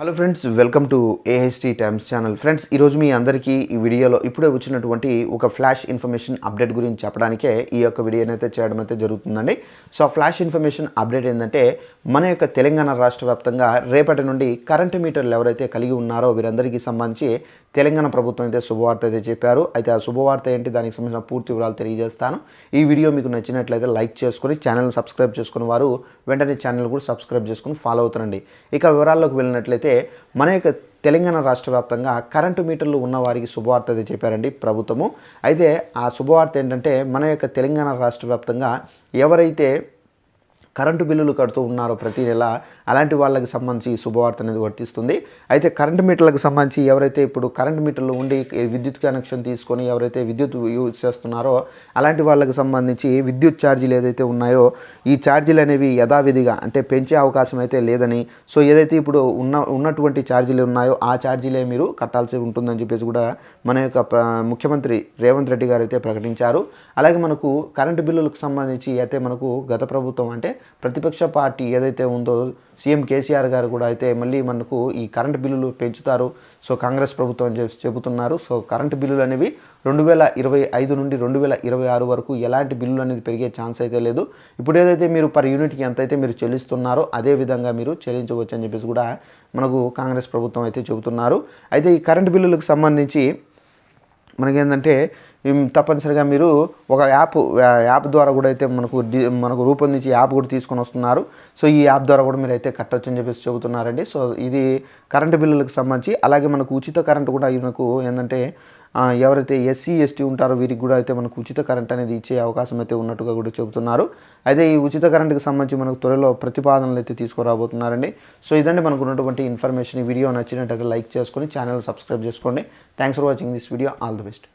Hello friends welcome to AHT times channel. Friends ఈరోజు మీ అందరికీ ఈ వీడియోలో ఇప్పుడే వచ్చినటువంటి ఒక ఫ్లాష్ ఇన్ఫర్మేషన్ అప్డేట్ గురించి చెప్పడానికే ఈ యొక్క వీడియోని అయితే చేయడం అయితే జరుగుతుందండి. సో ఆ ఫ్లాష్ ఇన్ఫర్మేషన్ అప్డేట్ ఏంటంటే మన యొక్క తెలంగాణ రాష్ట్ర వ్యాప్తంగా రేపటి నుండి కరెంటు మీటర్లు ఎవరైతే కలిగి ఉన్నారో వీరందరికీ సంబంధించి తెలంగాణ ప్రభుత్వం అయితే శుభవార్త అయితే చెప్పారు. అయితే ఆ శుభవార్త ఏంటి? దానికి సంబంధించిన పూర్తి వివరాలు తెలియజేస్తాను. ఈ వీడియో మీకు నచ్చినట్లయితే లైక్ చేసుకొని ఛానల్ సబ్స్క్రైబ్ చేసుకున్న వారు వెంటనే ఛానల్ కూడా సబ్స్క్రైబ్ చేసుకుని ఫాలో అవుతారండి ఇక వివరాల్లోకి వెళ్ళినట్లయితే మన యొక్క తెలంగాణ రాష్ట్ర వ్యాప్తంగా కరెంటు మీటర్లు ఉన్న వారికి శుభవార్త అయితే చెప్పారండి ప్రభుత్వము. అయితే ఆ శుభవార్త ఏంటంటే మన యొక్క తెలంగాణ రాష్ట్ర వ్యాప్తంగా ఎవరైతే కరెంటు బిల్లులు కడుతూ ఉన్నారో ప్రతి నెల అలాంటి వాళ్ళకి సంబంధించి శుభవార్త అనేది వర్తిస్తుంది. అయితే కరెంటు మీటర్లకు సంబంధించి ఎవరైతే ఇప్పుడు కరెంటు మీటర్లు ఉండి విద్యుత్ కనెక్షన్ తీసుకొని ఎవరైతే విద్యుత్ యూజ్ చేస్తున్నారో అలాంటి వాళ్ళకి సంబంధించి విద్యుత్ ఛార్జీలు ఏదైతే ఉన్నాయో ఈ ఛార్జీలు అనేవి యథావిధిగా అంటే పెంచే అవకాశం అయితే లేదని సో ఏదైతే ఇప్పుడు ఉన్న ఉన్నటువంటి ఛార్జీలు ఉన్నాయో ఆ ఛార్జీలే మీరు కట్టాల్సి ఉంటుందని చెప్పేసి కూడా మన యొక్క ముఖ్యమంత్రి రేవంత్ రెడ్డి గారు అయితే ప్రకటించారు. అలాగే మనకు కరెంటు బిల్లులకు సంబంధించి అయితే మనకు గత ప్రభుత్వం అంటే ప్రతిపక్ష పార్టీ ఏదైతే ఉందో సీఎం కేసీఆర్ గారు కూడా అయితే మళ్ళీ మనకు ఈ కరెంటు బిల్లులు పెంచుతారు. సో కాంగ్రెస్ ప్రభుత్వం అని చెప్పి చెబుతున్నారు. సో కరెంటు బిల్లులు అనేవి రెండు వేల ఇరవై ఐదు నుండి రెండు వేల ఇరవై ఆరు వరకు ఎలాంటి బిల్లులు అనేది పెరిగే ఛాన్స్ అయితే లేదు. ఇప్పుడు ఏదైతే మీరు పర్ యూనిట్కి ఎంత అయితే మీరు చెల్లిస్తున్నారో అదే విధంగా మీరు చెల్లించవచ్చు అని చెప్పేసి కూడా మనకు కాంగ్రెస్ ప్రభుత్వం అయితే చెబుతున్నారు. అయితే ఈ కరెంటు బిల్లులకు సంబంధించి మనకేంటంటే తప్పనిసరిగా మీరు ఒక యాప్ యాప్ ద్వారా కూడా అయితే మనకు మనకు రూపొందించి యాప్ కూడా తీసుకొని వస్తున్నారు. సో ఈ యాప్ ద్వారా కూడా మీరు అయితే కట్టొచ్చు అని చెప్పేసి చెబుతున్నారండి. సో ఇది కరెంటు బిల్లులకు సంబంధించి అలాగే మనకు ఉచిత కరెంట్ కూడా మనకు ఏంటంటే ఎవరైతే ఎస్సీ ఎస్టీ ఉంటారో వీరికి కూడా అయితే మనకు ఉచిత కరెంట్ అనేది ఇచ్చే అవకాశం అయితే ఉన్నట్టుగా కూడా చెబుతున్నారు. అయితే ఈ ఉచిత కరెంట్కి సంబంధించి మనకు త్వరలో ప్రతిపాదనలు అయితే తీసుకురాబోతున్నారండి. సో ఇదండి మనకు ఉన్నటువంటి ఇన్ఫర్మేషన్. ఈ వీడియో నచ్చినట్టయితే లైక్ చేసుకొని ఛానల్ సబ్స్క్రైబ్ చేసుకోండి. Thanks for watching this video. All the best.